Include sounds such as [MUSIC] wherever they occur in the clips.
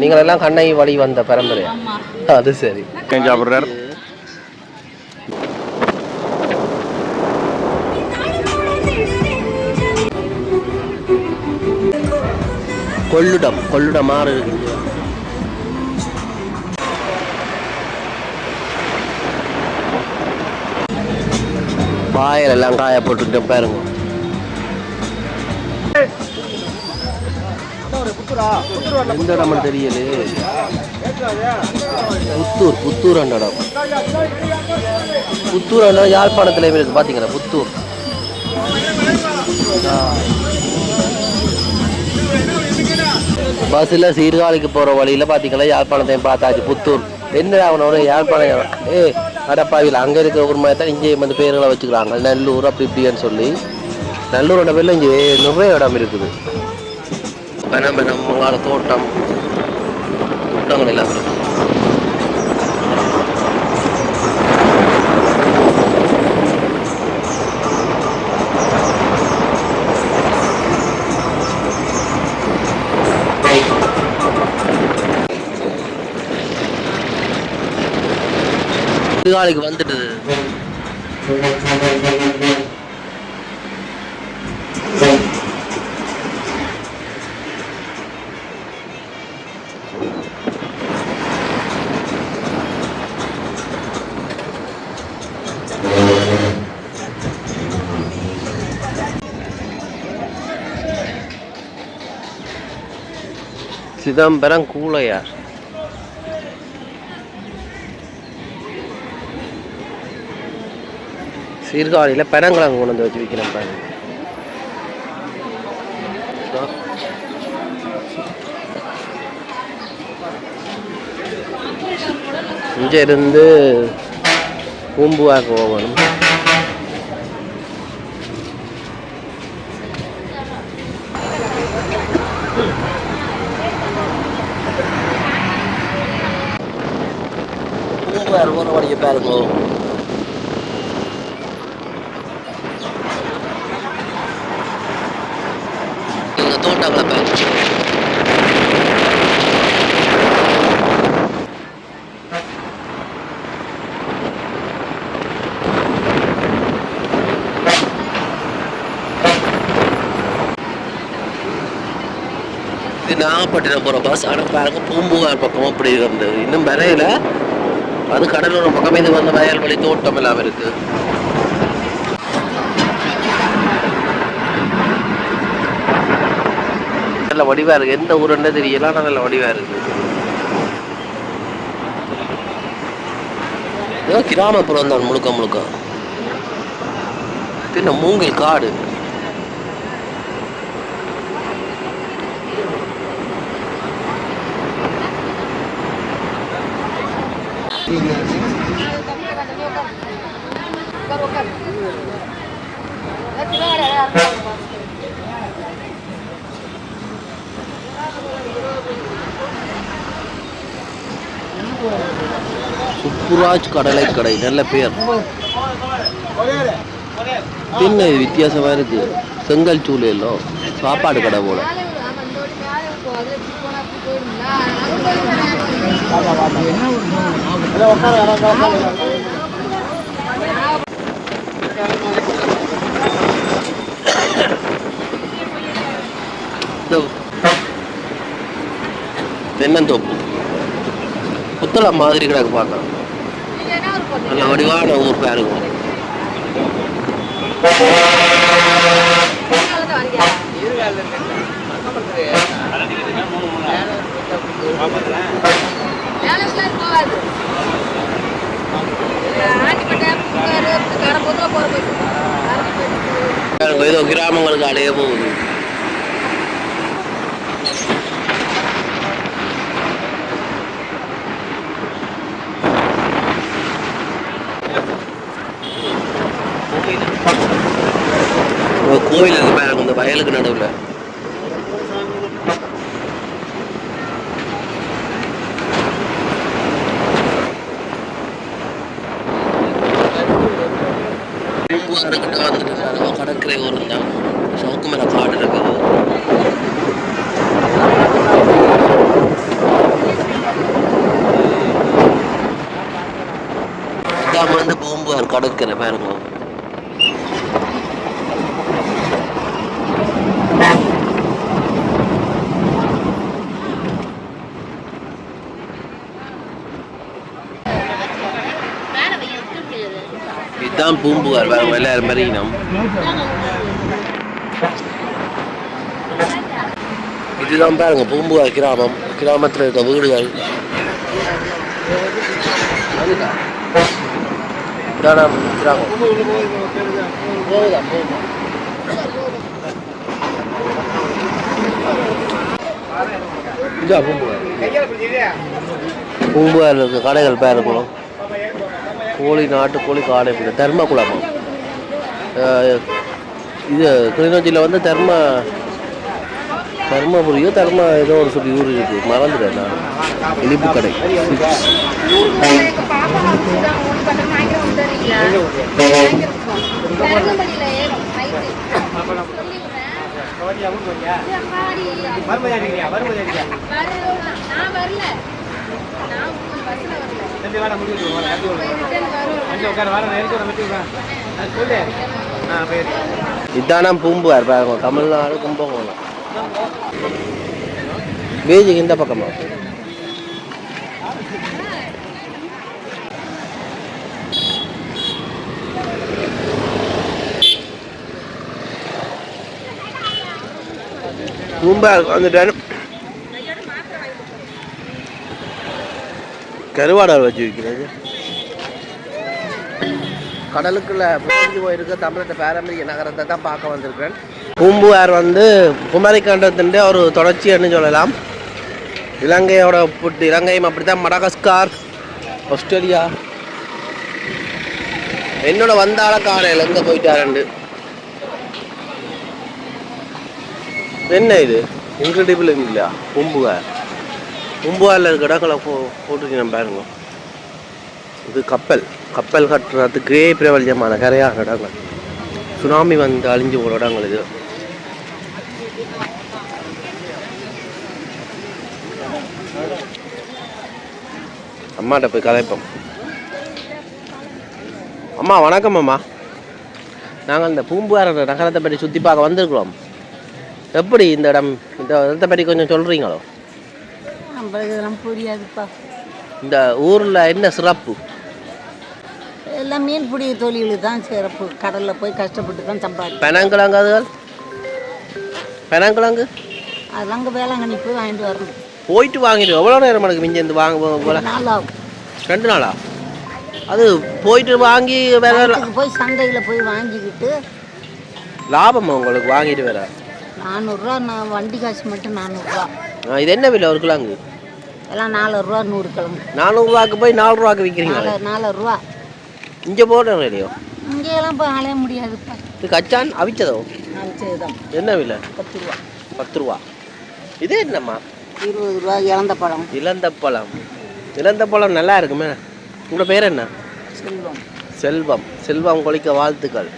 நீங்கள் எல்லாம் கண்ணை வழி வந்த பரம்பரையா அது சரி. சாப்பிட்றாரு. கொள்ளுடம் கொள்ளுடம் மாறு எல்லாம் காய போட்டுக்கிட்டு பாருங்க. எந்த இடம்னு தெரியலையே புத்தூர் புத்தூர் இடம். புத்தூர் அந்த யாழ்ப்பாணத்துல இருக்கு பாத்தீங்களா? புத்தூர். பஸ்ஸில் சீர்காழிக்கு போகிற வழியில் பார்த்தீங்களா யாழ்ப்பாணத்தையும் பார்த்தாச்சு புத்தூர். என்ன அவனோட யாழ்ப்பாணம் ஏ அடப்பாவில் அங்கே இருக்கிற ஒரு மாதிரி தான் இங்கே வந்து பேர்களை வச்சுக்கிறாங்க. நல்லூர் அப்படி இப்படின்னு சொல்லி. நல்லூரோட பேரில் இங்கே நிறைய இடம் இருக்குது. பனம் பனம் வாழ தோட்டம் தோட்டங்கள் எல்லாம் இருக்கு சீர்காழிக்கு வந்துட்டு சிதம்பரம் கூலையார் சீர்காழியில் பெரங்கிழங்கு கொண்டு வந்து வச்சு விற்கிறேன் பாருங்க. இங்கே இருந்து பூம்புவாக்கு போகணும். பூம்புவார் போகிற வழியை பாருங்க இவங்க தோட்டங்களை பாருங்க இது நாகப்பட்டினம் போகிற பஸ் ஆனால் பாருங்கள் பூம்புகார் பக்கமாக அப்படி இருந்தது இன்னும் வரையில. அது கடலூர் பக்கம் இது வந்து வயல்வெளி தோட்டம் எல்லாம் இருக்கு. நல்ல வடிவா இருக்கு. எந்த ஊருன்னு தெரியல நல்ல வடிவா இருக்கு. ஏதோ கிராமப்புறம் தான் முழுக்க முழுக்க. பின்ன மூங்கில் காடு. சுப்புராஜ் கடலை கடை நல்ல பெயர். என்ன இது வித்தியாசமா இருக்கு. செங்கல் சூழலும் சாப்பாடு கடை போல. இதோ. தென்னந்தோப்பு. புத்தளம் மாதிரி கிடக்கு பார்க்கலாம் நல்ல வடிவான ஊர் பாருங்க ஏதோ கிராமங்களுக்கு அடைய போகுது. கோவில் இருக்கு இந்த வயலுக்கு நடுவில் பூம்புகாருக்கிட்ட வந்துட்டு நம்ம கடற்கரை ஓரம் தான் சவுக்கு மேல காடு இருக்குது கடற்கரை பாருங்க. இதுதான் பூம்புகார் பாருங்க எல்லாரும் மறியினம் இதுதான் பாருங்க பூம்புகார் கிராமம். கிராமத்தில் இருக்க வீடுகள். இதானா கிராமம் போகுதா போகுதா இதா பூம்புகார் பூம்புகாரில் இருக்க கடைகள் பேர் இருக்கணும் கோழி நாட்டுக்கோழி காடை தர்மகுளமா அஹ் இது கிளிநொச்சியில் வந்து தர்ம தர்மபுரியோ தர்ம ஏதோ ஒரு சொல்லி ஊர் இருக்கு. மறந்துட்டேன் நான் இனிப்பு கடை. இதானா பூம்புவார் பாருங்க. தமிழ்நாடு கும்பகோணம். பீச்சுக்கு இந்த பக்கமா பூம்பார் வந்துட்டேன் கருவாடால் வச்சு விற்கிறது கடலுக்குள்ள புரிஞ்சு போயிருக்க தமிழக பாரம்பரிய நகரத்தை தான் பார்க்க வந்திருக்கிறேன். பூம்புகார் வந்து குமரிக்கண்டத்தின் ஒரு தொடர்ச்சின்னு சொல்லலாம். இலங்கையோட புட்டு இலங்கையும் அப்படித்தான். Madagascar Australia. என்னோட வந்தால காணையில் எங்கே போயிட்டாரண்டு. என்ன இது? இன்க்ரெடிபிள் இல்லையா? பூம்புகார். பூம்புகாரில் இருக்க இடங்களை போ போட்டுருக்கேன் பாருங்க. இது கப்பல். கப்பல் கட்டுறதுக்கே பிரபல்யமான கரையாக இடங்கள். சுனாமி வந்து அழிஞ்சு போகிற இடங்கள் இது. அம்மாட்ட போய் கதைப்போம். அம்மா வணக்கம் அம்மா. நாங்கள் இந்த பூம்புகார் நகரத்தை பற்றி சுற்றி பார்க்க வந்திருக்கிறோம். எப்படி இந்த இடம் இந்த இடத்தை பற்றி கொஞ்சம் சொல்கிறீங்களோ புரியாதுப்பா. இந்த ஊரில் என்ன சிறப்பு? எல்லாம் மீன் பிடி தொழில் தான் சிறப்பு. கடலில் போய் கஷ்டப்பட்டு தான் சம்பாதி பெனாங்கிழங்கு பெனாங்கிழங்கு? அதெல்லாம் வேளாங்கண்ணி போய் வாங்கிட்டு வரணும். போயிட்டு வாங்கிட்டு எவ்வளோ நேரம் எனக்கு மிஞ்சி இருந்து வாங்க போல ரெண்டு நாளா அது போயிட்டு வாங்கி அதுக்கு போய் சந்தையில் போய் வாங்கிக்கிட்டு லாபமா உங்களுக்கு வாங்கிட்டு வேற? நானூறுரூவா நான் வண்டி காசு மட்டும் நானூறுரூவா. இது என்ன விலை ஒரு கிலோங்கு எல்லாம் நாலூறுரூவா நூறு கிழங்கு. நானூறுரூவாக்கு போய் நாலு ரூபாய்க்கு விற்கிறீங்களா நாலு நாலூறுரூவா இங்கே போடுற ரேடியோ இங்கேயெல்லாம் போய் அலைய முடியாதுப்பா. இது கச்சான் அவிச்சதோ? செய்தோம் என்ன விலை? பத்து ரூபா. பத்து ரூபா. இது என்னம்மா? இருபது ரூபா இறந்த பழம். இளந்த பழம். இளந்த பழம் நல்லா இருக்குமே. உங்களோட பேர் என்ன? செல்வம். செல்வம். செல்வம் கொளிக்க வாழ்த்துக்கள்.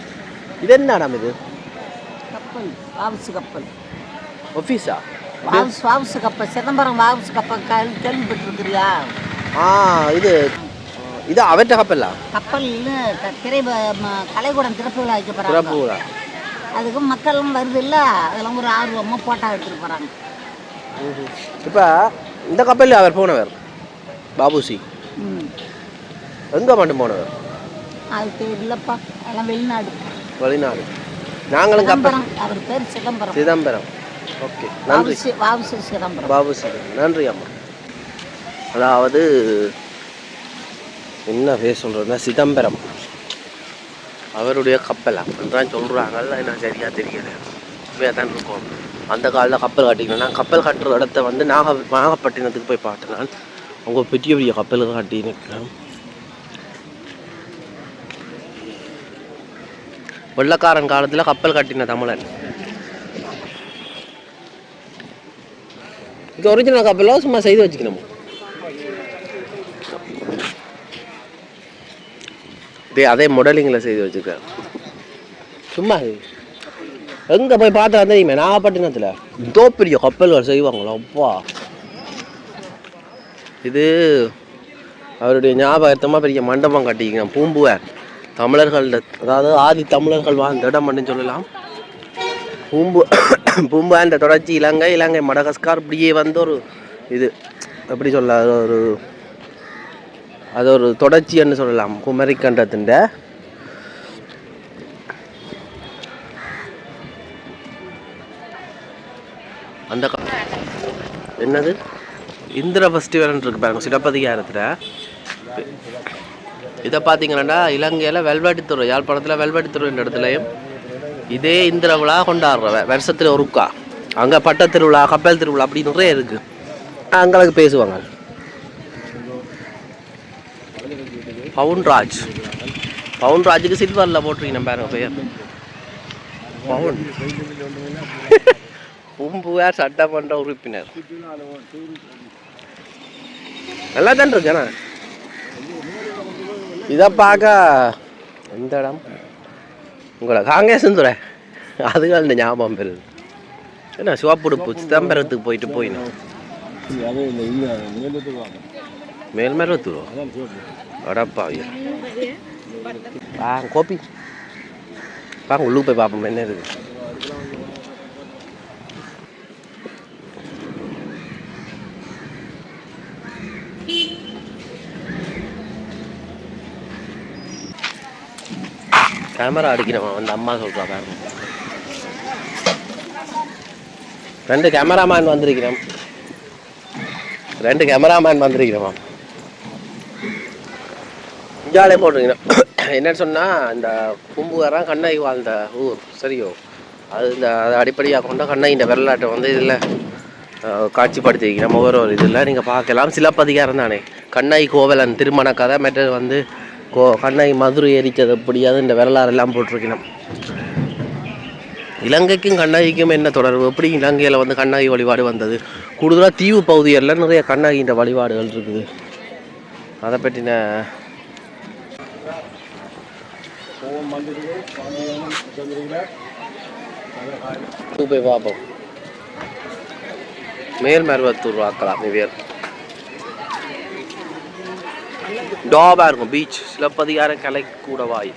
இது என்ன இடம் இது? கப்பல். வாவுசு கப்பல். ஆஃபீஸா வாவுசு வாவுசு கப்பல். சிதம்பரம் வாவுசு கப்பல் கேள்வி கேள்விப்பட்டிருக்கிறியா? ஆ இது இது அவற்ற கப்பலா? கப்பலில் க- திரை கலைக்கூடம் திறப்பு விழா வைக்க போகிறாங்க சிறப்பு விழா அதுக்கு மக்கள்லாம் வருது இல்லை அதெல்லாம் ஒரு ஆர்வமாக போட்டோ எடுத்துட்டு போகிறாங்க இப்போ இந்த கப்பலில் அவர் போனவர் பாபுசி. எங்கே மட்டும் போனவர்? அது தெரியலப்பா அதெல்லாம் வெளிநாடு. வெளிநாடு. நாங்களும் கப்பல். அவர் பேர் சிதம்பரம். சிதம்பரம். ஓகே நன்றி. வாவுசி சிதம்பரம். பாபுசி. நன்றி அம்மா. அதாவது என்ன பேர் சொல்கிறதுனா சிதம்பரம். அவருடைய கப்பல் அப்படின்றான் சொல்கிறாங்கல்ல என்ன சரியாக தெரியல. உண்மையாக தான் இருக்கும். அந்த காலில் கப்பல் கட்டிக்கணும். நான் கப்பல் கட்டுற இடத்த வந்து நாக நாகப்பட்டினத்துக்கு போய் பார்த்தேன். நான் அவங்க பெரிய பெரிய கப்பல் கட்டி வெள்ளக்காரன் காலத்தில் கப்பல் கட்டின தமிழன். இது ஒரிஜினல் கப்பலாக சும்மா செய்து வச்சுக்கணும்? அதே மாடலிங்கில் செய்து வச்சுருக்கேன் சும்மா. எங்க போய் பார்த்தா தெரியுமே? நாகப்பட்டினத்தில். இதோ பெரிய கப்பல்கள் செய்வாங்களோ? அப்பா. இது அவருடைய ஞாபகத்தமாக பெரிய மண்டபம் கட்டிக்கிறேன் பூம்புவார் தமிழர்கள் அதாவது ஆதி தமிழர்கள் வாழ்ந்த இடம் அப்படின்னு சொல்லலாம். பூம்பு [COUGHS] பூம்பாண்ட தொடர்ச்சி இலங்கை இலங்கை மடகஸ்கார் இப்படியே வந்து ஒரு இது. எப்படி சொல்ல ஒரு அது ஒரு தொடர்ச்சின்னு சொல்லலாம். குமரிக்கண்டத்தின் அந்த என்னது? இந்திர ஃபெஸ்டிவல் இருக்கு பாருங்க சிலப்பதிகாரத்தில். இதை பார்த்தீங்கன்னா இலங்கையில் வெல்வாட்டித்துறை யாழ்ப்பாணத்தில் வெல்வாட்டித்துறை என்ற இடத்துலையும் இதே இந்திர விழா கொண்டாடுற வருஷத்தில் ஒருக்கா. அங்கே பட்ட திருவிழா கப்பல் திருவிழா அப்படி நிறைய இருக்குது அங்களுக்கு பேசுவாங்க. பவுன்ராஜ். பவுன்ராஜுக்கு சில்வரில் போட்டிருக்கீங்க பாருங்க பெயர். பவுன். [LAUGHS] பூம்புவார் சட்டமன்ற உறுப்பினர். நல்லா தான் இருக்கேண்ணா இதை பார்க்க எந்த இடம்? உங்களை காங்கேசந்துரை அதுகள் இந்த ஞாபகம் பெறுது. என்ன சிவப்புடுப்பு சிதம்பரத்துக்கு போயிட்டு போயினோம். மேல் இல்லை இல்லை மேலத்துக்கு வாங்க மேல்மருவத்தூர் கோபி வாங்க உள்ளுக்கு போய் பார்ப்போம் என்ன இருக்கு கேமரா அடிக்கிறவன் அந்த அம்மா சொல்றா பாருங்க ரெண்டு கேமராமேன் வந்திருக்கிறோம் ரெண்டு கேமராமேன் வந்திருக்கிறோம் ஜாலியாக போட்டிருக்கணும் என்னன்னு சொன்னால் இந்த கும்புகாரம் கண்ணகி வாழ்ந்த ஊர் சரியோ? அது இந்த அதை அடிப்படையாக கொண்ட கண்ணகி இந்த வந்து இதில் காட்சிப்படுத்தியிருக்கிறோம் நம்ம ஒரு இதில் நீங்கள் பார்க்கலாம். சிலப்பதிகாரம் தானே. கண்ணகி கோவலன் திருமண கதை மற்றது வந்து கோ கண்ணகி மதுரை எரிச்சது எப்படியாவது இந்த வரலாறு எல்லாம் போட்டிருக்கணும். இலங்கைக்கும் கண்ணகிக்கும் என்ன தொடர்பு? எப்படி இலங்கையில் வந்து கண்ணகி வழிபாடு வந்தது? கூடுதலாக தீவு பகுதிகளில் நிறைய கண்ணகின்ற வழிபாடுகள் இருக்குது. அதை பற்றின போய் பார்ப்போம் மேல் மருவத்தூர் வாக்கலாம் நிவியர் டாபா இருக்கும் பீச் சிலப்பதிகார கலை கூட வாய்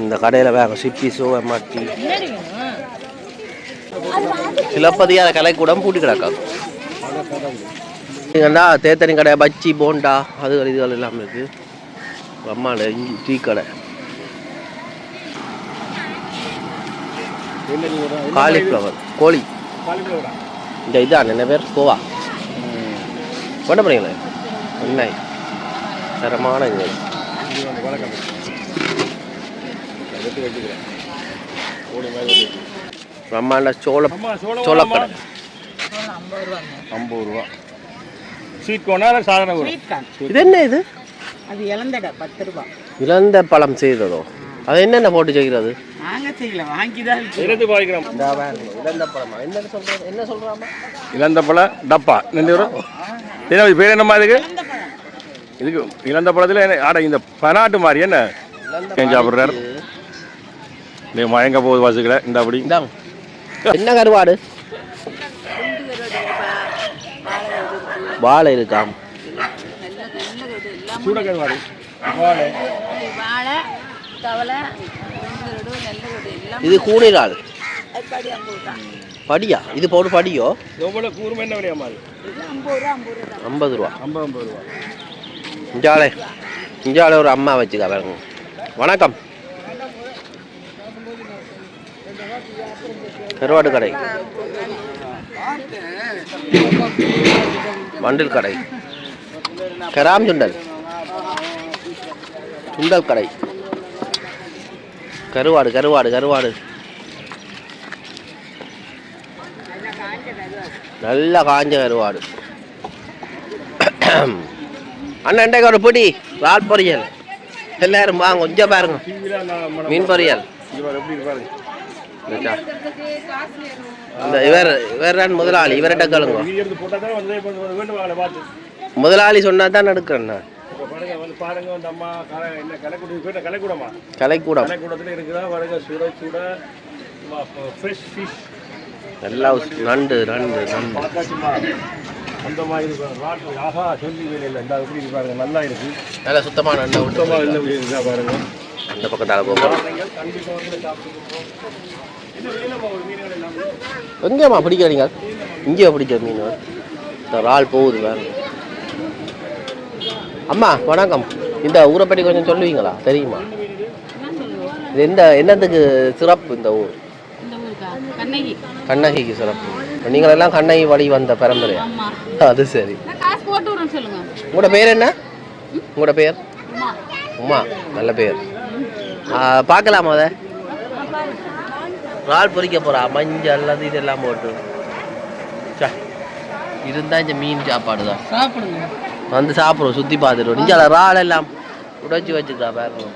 இந்த கடையில் வேற சிப்பி சோவை மாட்டி சிலப்பதிகார கலைக்கூடம் பூட்டி கிடக்கா. நீங்கள்டா தேத்தனி கடை பச்சி போண்டா அதுகள் இதுகள் எல்லாம் இருக்கு. அம்மாவில் இஞ்சி டீ கடை. காலிஃப்ளவர் கோழி. காலிஃப்ளவரா இந்த இதான் என்ன பேர்? கோவா. கொண்ட போறீங்களே? எண்ணெய் தரமான வெட்டி பிரம்மாண்ட சோள சோளக்கடை ஐம்பது ரூபா. ஸ்வீட் கோனா சாதாரண இது என்ன இது? அது இளந்தடை பத்து ரூபா. இழந்த பழம் செய்ததோ? அது என்னென்ன போட்டு செய்கிறது? நாங்கள் செய்யல வாங்கி தான் இருபது பாய்க்கிறோம் இழந்த பழமா? என்ன சொல்றது என்ன சொல்றாமா இளந்த பழ டப்பா. ரெண்டு இது பேர் என்னம்மா இதுக்கு இதுக்கு இளந்த பழத்தில் என்ன ஆட இந்த பனாட்டு மாதிரி என்ன? சாப்பிட்றாரு. நீ மயங்க போகுது வாசுக்கல. இந்த அப்படி. என்ன கருவாடு? வாழை இருக்காம் சூட கருவாடு. வாழை. வாழை தவளை நெல்லு நெல்லு எல்லாம் இது தான் படியா? இது போட்டு படியோ? எவ்வளோ கூர்மை என்ன விலையா மாதிரி ஐம்பது ரூபா ஐம்பது ரூபா. ஐம்பது ரூபா. ஐம்பது ஐம்பது ஒரு அம்மா வச்சுக்கா பாருங்க. வணக்கம். கருவாடு கடை. மண்டில் கடை. கராம் சுண்டல். சுண்டல் கடை. கருவாடு கருவாடு கருவாடு. நல்ல காஞ்ச கருவாடு. அண்ணன் இன்றைக்கு ஒரு பிடி ரால் பொரியல். எல்லாரும் வாங்க கொஞ்சம் பாருங்க. மீன் பொரியல். இந்தா. இவர் இவர் தான் முதலாளி இவர்கிட்ட கேளுங்க. முதலாளி சொன்னா தான் இப்போ பாருங்க அம்மா என்ன கலைக்கூடமா. கலைக்கூடம் கலைக்கூடத்தில் இருக்குதா பாருங்க சுட சுட ஃப்ரெஷ் ஃபிஷ் நல்லா நண்டு நண்டு நண்டு. அந்த மாதிரி ராட்டு ஆஹா சொல்லி வேலை இல்லை இந்த எப்படி இருக்கு பாருங்க? நல்லா இருக்கு. நல்லா சுத்தமான விட்டு சுத்தமாக இல்லை இருக்கா பாருங்க. அந்த பக்கத்தால் எல்லாமே? எங்கேம்மா பிடிக்கிறீங்க இங்கேயே பிடிச்ச மீன். இந்த இறால் போகுது வேறு அம்மா வணக்கம். இந்த ஊரை பற்றி கொஞ்சம் சொல்லுவீங்களா? தெரியுமா? இது எந்த என்னத்துக்கு சிறப்பு இந்த ஊர்? இந்த ஊருக்கா? கண்ணகி. கண்ணகிக்கு சிறப்பு. நீங்கள் எல்லாம் கண்ணகி வழி வந்த பரம்பரையா அது சரி. உங்களோட பேர் என்ன? உங்களோட பேர்? உமா. நல்ல பேர். பார்க்கலாமா அதை? இறால் பொரிக்க போறா. மஞ்சள் அது இதெல்லாம் போட்டு. ச்சே, இருந்தா இந்த மீன் சாப்பாடு தான். சாப்பிடுங்க. வந்து சாப்பிடுவோம் சுற்றி பார்த்துட்டு இங்கே இறால் எல்லாம் உடைச்சி வச்சுக்கா பாருங்க.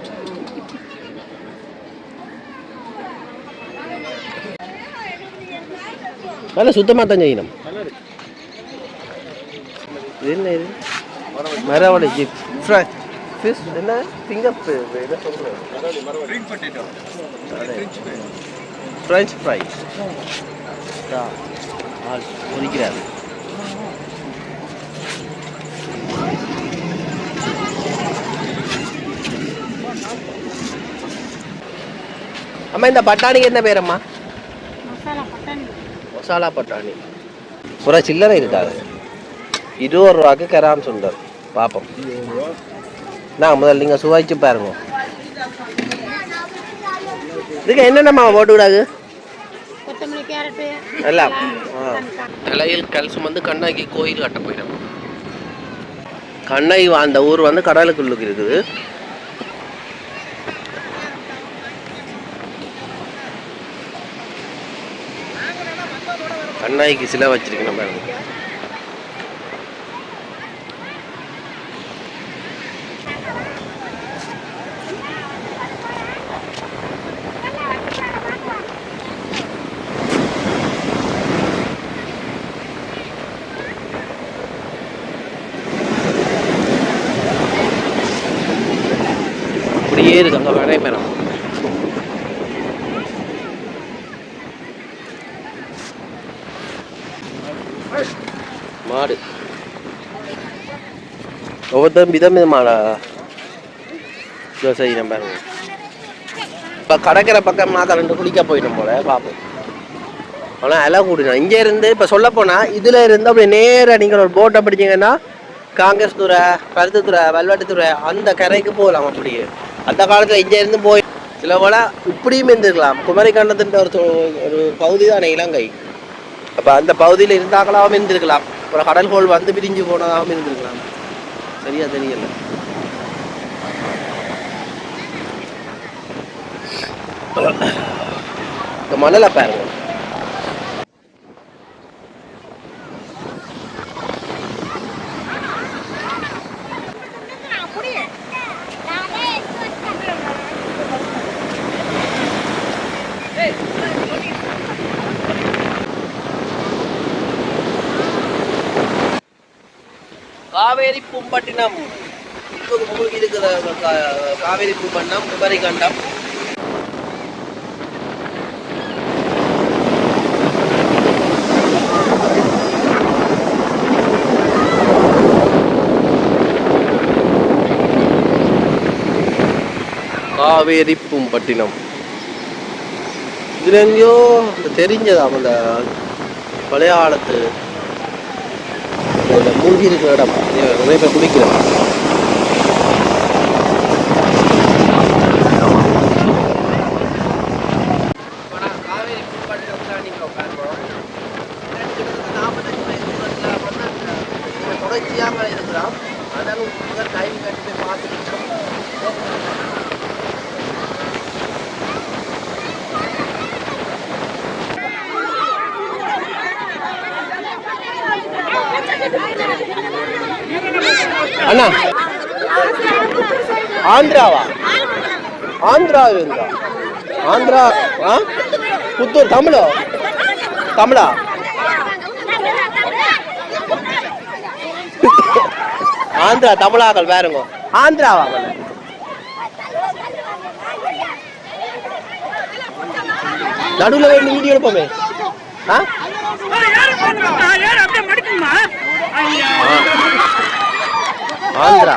நல்ல சுத்தமாக தான் செய்யணும் இது என்ன இது மரவள்ளி சிப்ஸ் ஃப்ரை ஃபிஷ் என்ன ஃபிங்கர் ஃப்ரெஞ்ச் ஃப்ரை ஆள் பொரிக்கிறாரு அம்மா இந்த பட்டாணிக்கு என்ன பேரம்மா மசாலா பட்டாணி. புற சில்லறை இருக்காது இருபது ரூபாய்க்கு கராம் சுண்டர் பார்ப்போம் நான் முதல்ல நீங்கள் சுவைச்சு பாருங்க. இதுக்கு என்னென்னம்மா போட்டு விடாது கொத்தமல்லி கேரட்டு எல்லாம் தலையில் கல் சுமந்து கண்ணகி கோயில் கட்ட போயிடும். கண்ணகி அந்த ஊர் வந்து கடலுக்குள்ளுக்கு இருக்குது. கண்ணாய்க்கு சிலை வச்சிருக்கணும் நம்ம அப்படியே இருக்கு அங்கே வரைமரம் ஒவ்வொருத்தரும் விதம் விதமான செய்யணும் பாருங்க இப்போ கடற்கரை பக்கம் நான் ரெண்டு குளிக்க போயிட்டோம் போல பார்ப்போம் ஆனால் எல்லாம் கூடினோம் இங்கே இருந்து இப்போ சொல்ல போனால் இதில் இருந்து அப்படியே நேராக நீங்கள் ஒரு போட்டை பிடிச்சிங்கன்னா காங்கிரஸ் துறை கருத்துத்துறை வல்வெட்டுத்துறை அந்த கரைக்கு போகலாம் அப்படியே. அந்த காலத்தில் இங்கே இருந்து போய் சில போல இப்படியும் இருந்துருக்கலாம். குமரி ஒரு ஒரு பகுதி தான் இலங்கை. அப்போ அந்த பகுதியில் இருந்தாங்களாகவும் இருந்திருக்கலாம். அப்புறம் கடல்கோள் வந்து பிரிஞ்சு போனதாகவும் இருந்திருக்கலாம். சரியாக தெரியல. இந்த மணலை பாருங்க. அப்படியே. காவேரி பூம்பட்டினம். இப்போ உங்களுக்கு இருக்கிற கா- காவேரி பூம்பட்டினம் குமரி கண்டம் காவேரி பூம்பட்டினம். இதுல எங்கேயோ இந்த தெரிஞ்சதாம் அந்த பழைய காலத்து மூழ்கி இருக்கிற இடம். நிறைய பேர் குடிக்கிறோம் ஆந்திராவில் இருக்கா? ஆந்திரா ஆ? புத்தூர் தமிழோ? தமிழா? ஆந்திரா தமிழாக்கள் வேறுங்க. ஆந்திராவா நடுவில் வேண்டி வீடியோ எடுப்போமே ஆ? ஆந்திரா.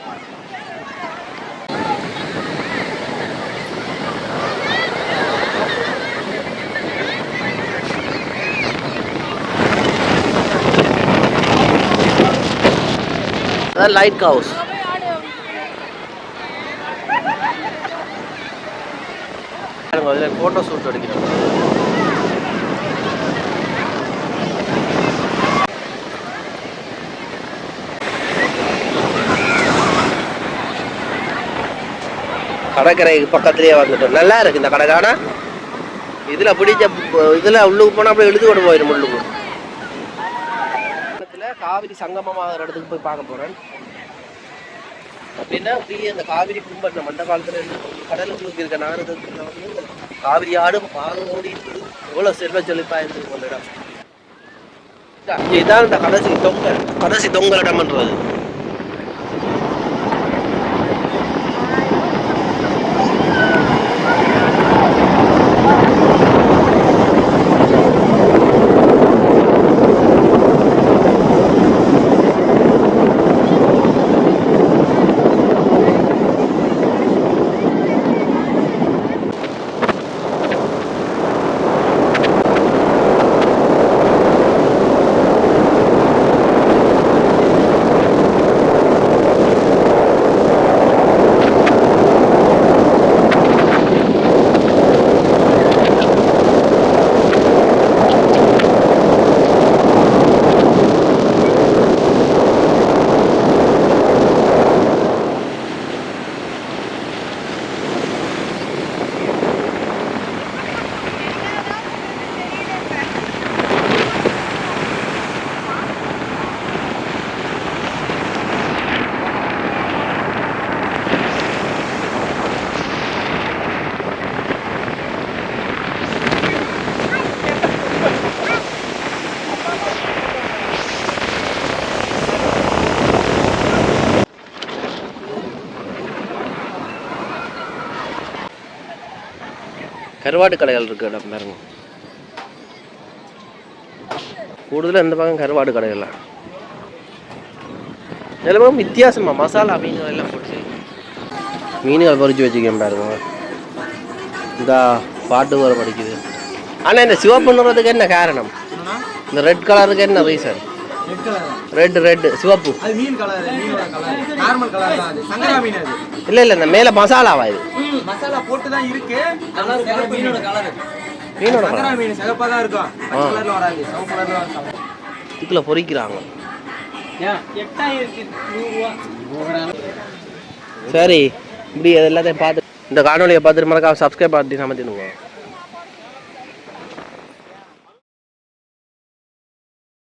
அதாவது லைட் ஹவுஸ் அதில் ஃபோட்டோ ஷூட் எடுக்கிறோம் கடற்கரை பக்கத்துலேயே வந்துட்டோம். நல்லா இருக்கு இந்த கடைக்கான இதில் பிடிச்ச இதில் உள்ளுக்கு போனால் அப்படியே எழுதி கொண்டு போயிடும் உள்ளுக்கு. காவிரி சங்கமமாகிற இடத்துக்கு போய் பார்க்க போகிறேன் அப்படின்னா அப்படியே அந்த காவிரி கும்பம் அந்த காலத்தில் கடலுக்குள்ளுக்கு இருக்க நகரத்துக்கு வந்து காவிரி ஆடும் பாகம் ஓடி இருக்குது எவ்வளோ செல்வ செழிப்பாக இருக்கு கொண்ட இடம் இதுதான் இந்த கடைசி தொங்கல் கடைசி தொங்கல் இடம்ன்றது கருவாட்டு கடைகள் இருக்கு இடம் பாருங்க. கூடுதலாக இந்த பக்கம் கருவாடு கடைகள்லாம் எல்லாமே. வித்தியாசமா மசாலா மீன்கள் எல்லாம் போட்டு. மீன்கள் பொறிச்சு வச்சுக்கேன் பாருங்க. இந்த பாட்டு வர படிக்குது. ஆனால் இந்த சிவப்புன்றதுக்கு என்ன காரணம்? இந்த ரெட் கலருக்கு என்ன ரீசன் ரெட் ரெட் சிவப்பு. நார்மல் கலர் தான் அது. சங்கரா மீன் அது. இல்லை இல்லை இந்த மேலே மசாலாவா இது. மசாலா போட்டு தான் இருக்கு கலர் கலர் மீனோட கலர் மீனோட சங்கரா. மீன் சிகப்பா தான் இருக்கும். பச்சை கலர்ல வராது. சிவப்பு கலர்ல வரும் இதுக்குள்ள நூறுரூவா சரி இப்படி அது எல்லாத்தையும் பார்த்து இந்த காணொலியை பார்த்துட்டு மறக்காம சப்ஸ்கிரைப் பார்த்து சமைச்சிடுங்க